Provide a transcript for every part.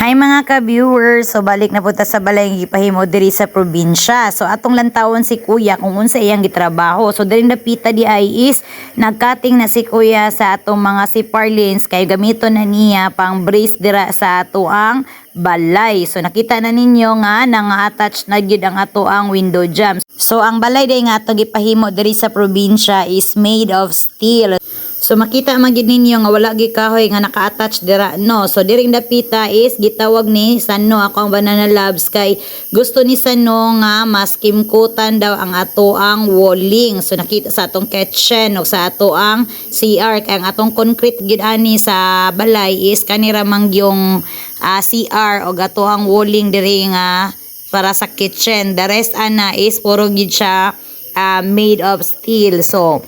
Hi mga ka-viewers, so balik na po ta sa balay nga gipahimo diri sa probinsya. So atong lantawon si Kuya kung unsa iyang gitrabaho. So diri napita di ay is nagcutting na si Kuya sa atong mga si Parlins kay gamiton na niya pang brace dira sa atoang balay. So nakita na ninyo nga nang attach na gyud ang ato ang window jam. So ang balay day nga ato gipahimo diri sa probinsya is made of steel. So makita man gid ninyo nga wala gi kahoy nga naka-attach dira no. So diring dapita is gitawag ni Sanno ako ang Banana Labs kay gusto ni Sanno nga mas kimkutan daw ang ato ang walling. So nakita sa atong kitchen o sa ato ang CR kay ang atong concrete gid ani sa balay is kanira mang yung ah, CR o gato ang walling diri nga para sa kitchen. The rest ana is puro gid siya ah, made of steel. So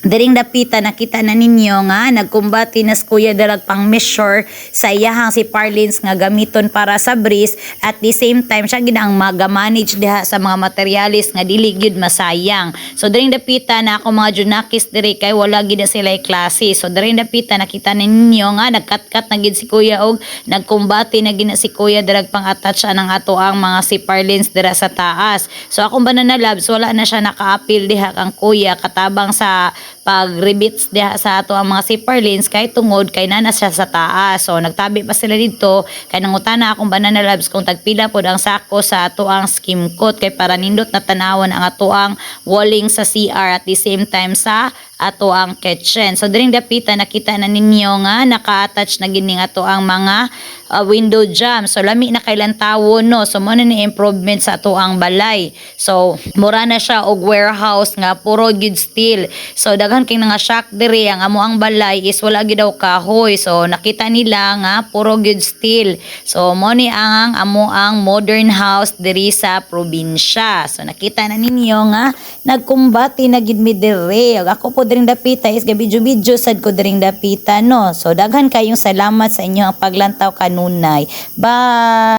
Daring dapita nakita na ninyo nga nagkumbati na Kuya Dalag pang measure sa iyahang si Parlins nga gamiton para sa breeze at the same time siya ginang maga-manage diha sa mga materialis nga dili gyud masayang. So daring dapita na ako mga junakis diri kay wala gid sila klase. So daring dapita nakita na ninyo nga nagkat-kat na gid si Kuya og nagkumbati na gid na si Kuya Dalag pang attach ang ato ang mga si Parlins dira sa taas. So akong banana labs wala na siya naka-appeal diha kang Kuya katabang sa pag rebits diha sa ato ang mga zipper lanes kay tungod kay nana siya sa taas. So nagtabi pa sila dito kay nangutana akong banana labs kung tagpila pod ang sako sa ato ang skim coat kay para nindot na tanawon ang ato ang walling sa CR at the same time sa ato ang kitchen. So diring dapita nakita na ninyo nga naka-attach na gini ato ang mga uh, window jam. So lami na kailan tawon no. So mo na ni improvement sa ato ang balay. So mura na siya og warehouse nga puro good steel. So daghan kay nga shock diri ang amo ang balay is wala daw kahoy. So nakita nila nga puro good steel. So mo ni ang amo ang modern house diri sa probinsya. So nakita na ninyo nga nagkumbati na gid mi diri. Ako po diring dapita is gabidyo-bidyo sad ko diring dapita no. So daghan kayong salamat sa inyong paglantaw kanunay. Bye.